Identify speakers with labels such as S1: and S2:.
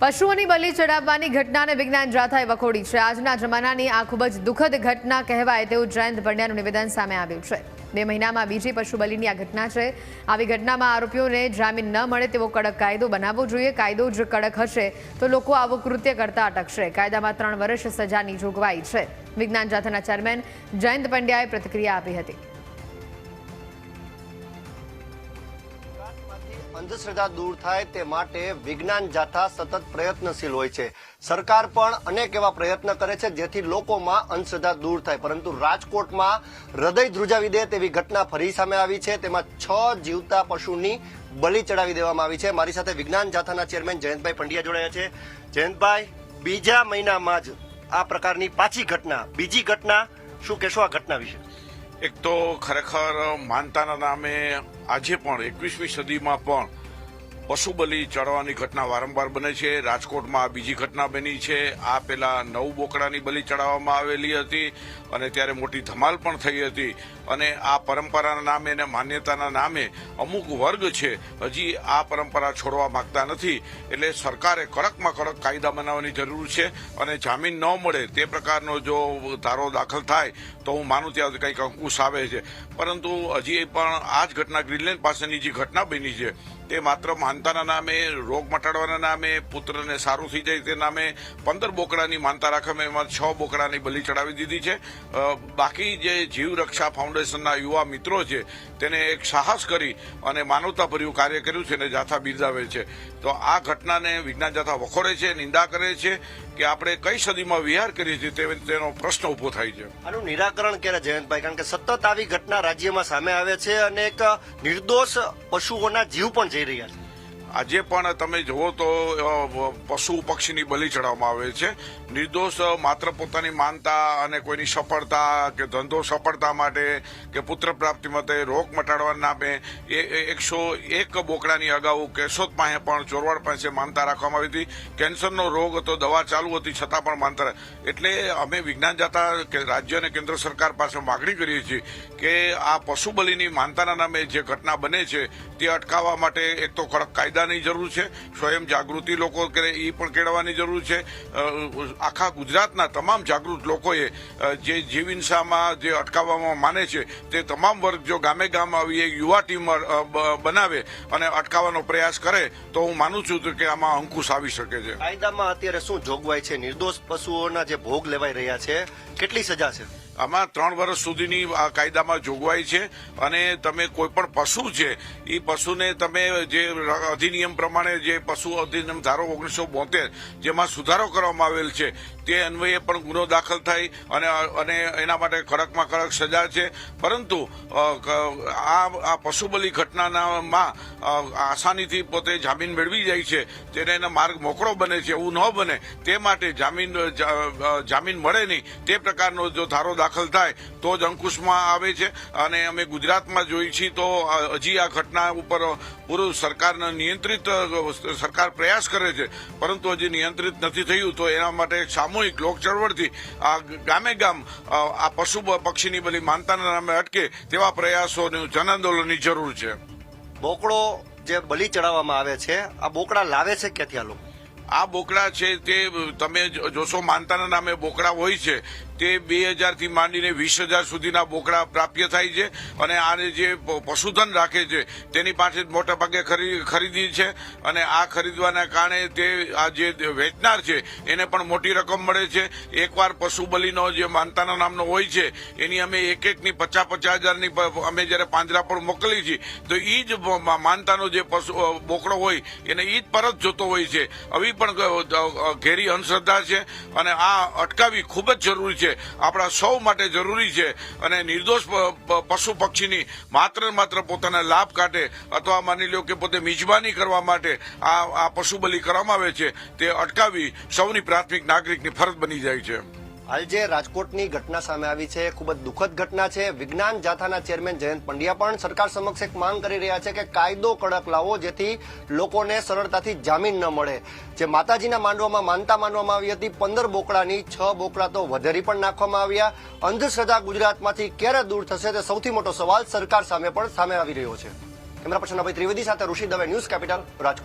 S1: પશુઓની બલિ ચડાવવાની ઘટનાને વિજ્ઞાન જાથાએ વખોડી છે. આજના જમાનાની આ ખૂબ જ દુઃખદ ઘટના કહેવાય તેવું જયંત પંડ્યાનું નિવેદન સામે આવ્યું છે. બે મહિનામાં બીજી પશુ બલિની આ ઘટના છે. આવી ઘટનામાં આરોપીઓને જામીન ન મળે તેવો કડક કાયદો બનાવવો જોઈએ. કાયદો જ કડક હશે તો લોકો આવું કૃત્ય કરતા અટકશે. કાયદામાં ત્રણ વર્ષ સજાની જોગવાઈ છે. વિજ્ઞાન જાથાના ચેરમેન જયંત પંડ્યાએ પ્રતિક્રિયા આપી હતી.
S2: અંધશ્રદ્ધા દૂર થાય તે માટે વિજ્ઞાન જાથા સતત પ્રયત્નશીલ હોય છે. સરકાર પણ અનેક એવા પ્રયત્ન કરે છે જેથી લોકોમાં અંધશ્રદ્ધા દૂર થાય. પરંતુ રાજકોટમાં હૃદય ધ્રુજાવી દે તેવી ઘટના ફરી સામે આવી છે. તેમાં છ જીવતા પશુની બલિ ચડાવી દેવામાં આવી છે. મારી સાથે વિજ્ઞાન જાથાના ચેરમેન જયંતભાઈ પંડ્યા જોડાયા છે. જયંતભાઈ, બીજા મહિનામાં જ આ પ્રકારની પાછી ઘટના, બીજી ઘટના શું કહેશો આ ઘટના વિશે?
S3: એક તો ખરેખર માનતાના નામે આજે પણ એકવીસમી સદીમાં પણ પશુ બલિ ચડવાની ઘટના વારંવાર બને છે. રાજકોટમાં આ બીજી ઘટના બની છે. આ પેલા નવ બોકડાની બલિ ચડાવવામાં આવેલી હતી અને ત્યારે મોટી ધમાલ પણ થઈ હતી. અને આ પરંપરાના નામે અને માન્યતાના નામે અમુક વર્ગ છે, હજી આ પરંપરા છોડવા માંગતા નથી. એટલે સરકારે કડકમાં કડક કાયદા બનાવવાની જરૂર છે અને જામીન ન મળે તે પ્રકારનો જો ધારો દાખલ થાય, તો હું માનું ત્યાં કંઈક અંકુશ આવે છે. પરંતુ હજી પણ આ જ ઘટના ગ્રીનલેન્ડ પાસેની જે ઘટના બની છે તે માત્ર માનતાના નામે, રોગ મટાડવાના નામે, પુત્રને સારું થઈ જાય તે નામે પંદર બોકડાની માનતા રાખવામાં એમાં છ બોકડાની બલિ ચડાવી દીધી છે. બાકી જે જીવ રક્ષા ફાઉન્ડેશનના યુવા મિત્રો છે, તેને એક સાહસ કરી અને માનવતાભર્યું કાર્ય કર્યું છે અને જાથા બિરદાવે છે. તો આ ઘટનાને વિજ્ઞાન જાથા વખોડે છે, નિંદા કરે છે કે આપણે કઈ સદીમાં વિહાર કરીએ છીએ તેનો પ્રશ્ન ઊભો થાય છે.
S2: આનું નિરાકરણ ક્યારે જયંતભાઈ? કારણ કે સતત આવી ઘટના રાજ્યમાં સામે આવે છે અને એક નિર્દોષ પશુઓના જીવ પણ જઈ રહ્યા છે
S3: આજે પણ તમે જુઓ તો પશુ પક્ષીની બલિ ચડાવવામાં આવે છે. નિર્દોષ માત્ર પોતાની માનતા અને કોઈની સફળતા કે ધંધો સફળતા માટે કે પુત્ર પ્રાપ્તિ માટે રોગ મટાડવાના નામે એકસો એક બોકડાની અગાઉ કેશોદ પાસે પણ ચોરવાડ પાસે માનતા રાખવામાં આવી હતી. કેન્સરનો રોગ હતો, દવા ચાલુ હતી, છતાં પણ માનતા એટલે અમે વિજ્ઞાન જાતા રાજ્ય અને કેન્દ્ર સરકાર પાસે માગણી કરીએ છીએ કે આ પશુ બલિની માનતાના નામે જે ઘટના બને છે, તે અટકાવવા માટે એક તો કડક કાયદાની જરૂર છે. સ્વયં જાગૃતિ લોકો કરે એ પણ કેળવવાની જરૂર છે. આખા ગુજરાતના તમામ જાગૃત લોકોએ જે જીવહિંસામાં જે અટકાવવામાં માને છે, તે તમામ વર્ગ જો ગામે ગામ આવી એક યુવા ટીમ બનાવે અને અટકાવવાનો પ્રયાસ કરે, તો હું માનું છું કે આમાં અંકુશ આવી શકે છે.
S2: કાયદામાં અત્યારે શું જોગવાઈ છે? નિર્દોષ પશુઓના જે ભોગ લેવાઈ રહ્યા છે, કેટલી સજા છે?
S3: આમાં ત્રણ વર્ષ સુધીની આ કાયદામાં જોગવાઈ છે અને તમે કોઈ પણ પશુ છે એ પશુને તમે જે અધિનિયમ પ્રમાણે જે પશુ અધિનિયમ ધારો ઓગણીસો બોતેર, જેમાં સુધારો કરવામાં આવેલ છે તે અન્વયે પણ ગુનો દાખલ થાય અને અને એના માટે કડકમાં કડક સજા છે. પરંતુ આ આ પશુ બલિ ઘટનામાં આસાનીથી પોતે જામીન મેળવી જાય છે. તેને એનો માર્ગ મોકળો બને છે, એવું ન બને. તે માટે જામીન જામીન મળે નહીં. તે પ્રકારનો જો ધારો દાખલ થાય, તો જ અંકુશમાં આવે છે. અને અમે ગુજરાતમાં જોઈ છીએ તો હજી આ ઘટના ઉપર પૂરું સરકારને નિયંત્રિત સરકાર પ્રયાસ કરે છે. પરંતુ હજી નિયંત્રિત નથી થયું, તો એના માટે એક સામૂહિક લોક ચળવળથી આ ગામે ગામ આ પશુ પક્ષીની બધી માનતાના નામે અટકે તેવા પ્રયાસોનું જન આંદોલનની જરૂર છે.
S2: બોકડો જે બલિ ચડાવવામાં આવે છે આ બોકડા લાવે છે ક્યાંથી આ લોકો?
S3: આ બોકડા છે તે તમે જોશો માનતાના નામે બોકડા હોય છે. તે બે હજારથી માંડીને વીસ હજાર સુધીના બોકડા પ્રાપ્ય થાય છે અને આને જે પશુધન રાખે છે, તેની પાસે જ મોટા ભાગે ખરી- ખરીદી છે અને આ ખરીદવાના કારણે તે આ જે વેચનાર છે, એને પણ મોટી રકમ મળે છે. એકવાર પશુ બલીનો જે માનતાના નામનો હોય છે, એની અમે એક એકની પચાસ પચાસ હજારની અમે જ્યારે પાંજરા પર મોકલી છીએ, તો એ જ માનતાનો જે પશુ બોકડો હોય, એને એ જ પરત જોતો હોય છે. આવી પણ ઘેરી અંધશ્રદ્ધા છે અને આ અટકાવી ખૂબ જ જરૂરી છે. આપણા સૌ માટે જરૂરી છે અને નિર્દોષ પશુ પક્ષીની માત્ર માત્ર પોતાના લાભ કાઢે અથવા માની લો કે પોતે મિજબાની કરવા માટે આ આ પશુ બલિ કરવામાં આવે છે, તે અટકાવી સૌની પ્રાથમિક નાગરિકની ફરજ બની જાય છે.
S2: હાલ જે રાજકોટની ઘટના સામે આવી છે. ખૂબ જ દુઃખદ ઘટના છે. વિજ્ઞાન જાથાના ચેરમેન જયંત પંડ્યા પણ સરકાર સમક્ષ એક માંગ કરી રહ્યા છે કે કાયદો કડક લાવો જેથી લોકોને સરળતાથી જામીન ન મળે. જે માતાજીના માંડવામાં માનતા માનવામાં આવી હતી. પંદર બોકડાની છ બોકડા તો વધેરી પણ નાખવામાં આવ્યા. અંધશ્રદ્ધા ગુજરાતમાંથી ક્યારે દૂર થશે તે સૌથી મોટો સવાલ સરકાર સામે પણ સામે આવી રહ્યો છે. કેમેરા પર્સન અભય ત્રિવેદી સાથે ઋષિ દવે ન્યૂઝ કેપિટલ, રાજકોટ.